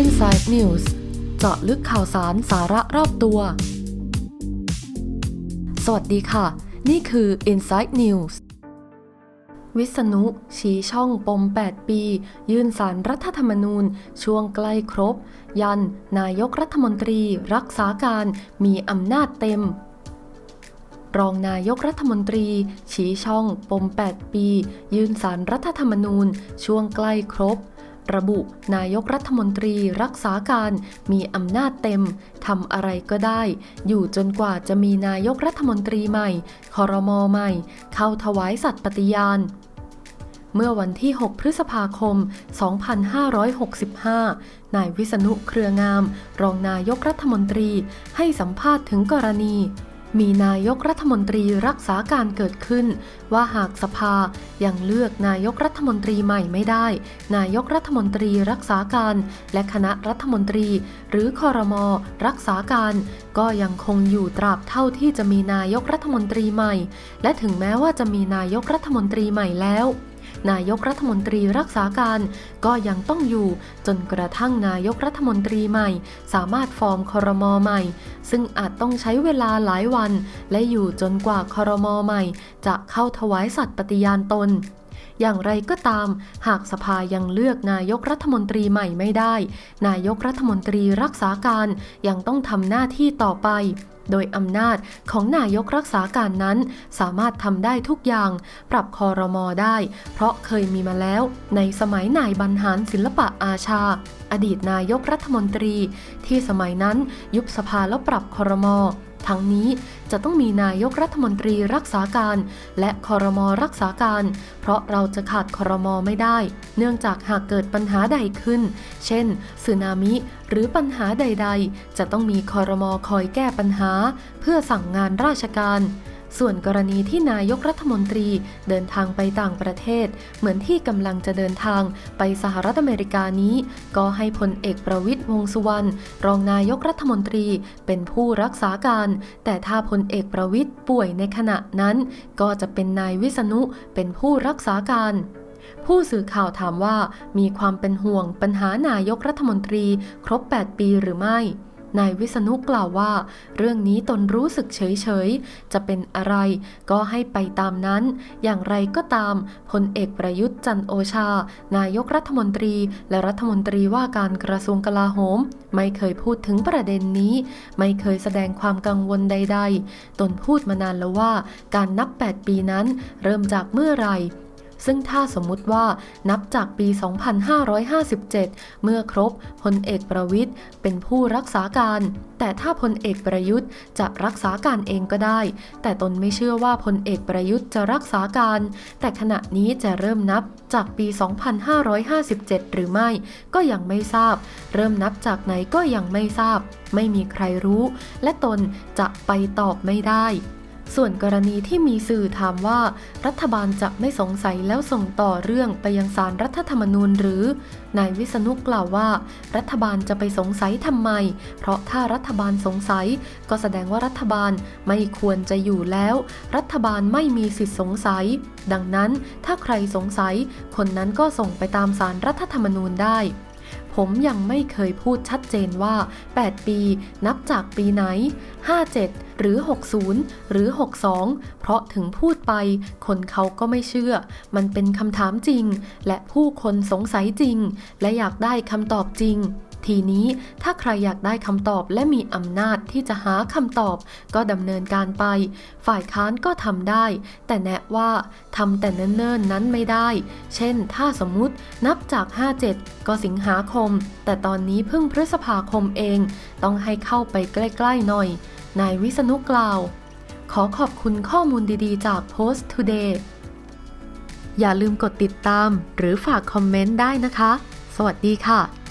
Inside News เจาะลึกข่าวสารสาระรอบตัว สวัสดีค่ะ นี่คือ Inside News วิษณุ ชี้ช่องปม 8 ปี ยื่นสารรัฐธรรมนูญ ช่วงใกล้ครบ ยัน นายกรัฐมนตรี รักษาการมีอำนาจเต็ม รองนายกรัฐมนตรี ชี้ช่องปม 8 ปี ยื่นสารรัฐธรรมนูญ ช่วงใกล้ครบ ระบุนายกรัฐมนตรีรักษาการมีอำนาจเต็มทำอะไรก็ได้ อยู่จนกว่าจะมีนายกรัฐมนตรีใหม่คอรมอใหม่ เข้าถวายสัตย์ปฏิญาณเมื่อวันที่ 6 พฤษภาคม 2565 นายวิษณุเครืองาม รองนายกรัฐมนตรีให้สัมภาษณ์ถึงกรณี มีนายกรัฐมนตรีรักษาการเกิดขึ้น ว่าหากสภายังเลือกนายกรัฐมนตรีใหม่ไม่ได้ นายกรัฐมนตรีรักษาการ และคณะรัฐมนตรี หรือคอรมอรักษาการ ก็ยังคงอยู่ตราบเท่าที่จะมีนายกรัฐมนตรีใหม่ และถึงแม้ว่าจะมีนายกรัฐมนตรีใหม่แล้ว นายกรัฐมนตรีรักษาการก็ยังต้องอยู่ จนกระทั่งนายกรัฐมนตรีใหม่ สามารถฟอร์มคอรมอใหม่ ซึ่งอาจต้องใช้เวลาหลายวัน และอยู่จนกว่าคอรมอใหม่ จะเข้าถวายสัตย์ปฏิญาณตนอย่างไรก็ตาม หากสภายังเลือกนายกรัฐมนตรีใหม่ไม่ได้ นายกรัฐมนตรีรักษาการยังต้องทำหน้าที่ต่อไป โดยอำนาจของนายกรักษาการนั้น สามารถทำได้ทุกอย่าง ปรับคอรมอได้ เพราะเคยมีมาแล้วในสมัยนายบรรหารศิลปะอาชา อดีตนายกรัฐมนตรี ที่สมัยนั้นยุบสภาแล้วปรับคอรมอ ทั้งนี้จะต้องมีนายกรัฐมนตรีรักษาการ และคอรมอรักษาการ เพราะเราจะขาดคอรมอไม่ได้ เนื่องจากหากเกิดปัญหาใดขึ้น เช่นสึนามิ หรือปัญหาใด ๆ จะต้องมีคอรมอคอยแก้ปัญหา เพื่อสั่งงานราชการ ส่วนกรณีที่นายกรัฐมนตรีเดินทางไปต่างประเทศ เหมือนที่กำลังจะเดินทางไปสหรัฐอเมริกานี้ ก็ให้พลเอกประวิตยวงษ์สุวรรณรองนายกรัฐมนตรีเป็นผู้รักษาการ แต่ถ้าพลเอกประวิตยป่วยในขณะนั้น ก็จะเป็นนายวิษณุเป็นผู้รักษาการผู้สื่อข่าวถามว่ามีความเป็นห่วงปัญหานายกรัฐมนตรี ครบ 8 ปีหรือไม่ นายวิษณุกล่าวว่า เรื่องนี้ตนรู้สึกเฉยๆจะเป็นอะไร ก็ให้ไปตามนั้น อย่างไรก็ตามพลเอกประยุทธ์จันโอชา นายกรัฐมนตรี และรัฐมนตรีว่าการกระทรวงกลาโหม ไม่เคยพูดถึงประเด็นนี้ ไม่เคยแสดงความกังวลใด ๆ ตนพูดมานานแล้วว่า การนับ 8 ปีนั้น เริ่มจากเมื่อไหร่ ซึ่งถ้าสมมุติว่านับจากปี 2557 เมื่อครบพลเอกประวิทย์เป็นผู้รักษาการ แต่ถ้าพลเอกประยุทธ์จะรักษาการเองก็ได้ แต่ตนไม่เชื่อว่าพลเอกประยุทธ์จะรักษาการ แต่ขณะนี้จะเริ่มนับจากปี 2557 หรือไม่ก็ยังไม่ทราบ เริ่มนับจากไหนก็ยังไม่ทราบ ไม่มีใครรู้ และตนจะไปตอบไม่ได้ ส่วนกรณีที่มีสื่อถามว่า รัฐบาลจะไม่สงสัยแล้วส่งต่อเรื่องไปยังสารรัฐธรรมนูญหรือ นายวิษณุกล่าวว่า รัฐบาลจะไปสงสัยทำไม เพราะถ้ารัฐบาลสงสัย ก็แสดงว่ารัฐบาลไม่ควรจะอยู่แล้ว รัฐบาลไม่มีสิทธิสงสัย ดังนั้นถ้าใครสงสัย คนนั้นก็ส่งไปตามสารรัฐธรรมนูญได้ ผมยังไม่เคยพูดชัดเจนว่า 8 ปี นับจากปีไหน 57 หรือ 60 หรือ 62 เพราะถึงพูดไป คนเขาก็ไม่เชื่อ มันเป็นคำถามจริง และผู้คนสงสัยจริง และอยากได้คำตอบจริง ทีนี้ถ้าใครอยากได้คำตอบและมีอำนาจที่จะหาคำตอบ ก็ดำเนินการไป ฝ่ายค้านก็ทำได้ แต่แนะว่าทำแต่เนิ่นๆนั้นไม่ได้ เช่น ถ้าสมมุตินับจาก 57 ก็สิงหาคม แต่ตอนนี้เพิ่งพฤษภาคมเอง ต้องให้เข้าไปใกล้ๆหน่อย นายวิษณุกล่าว ขอขอบคุณข้อมูลดีๆ จาก Post Today อย่าลืมกดติดตาม หรือฝากคอมเมนต์ได้นะคะ สวัสดีค่ะ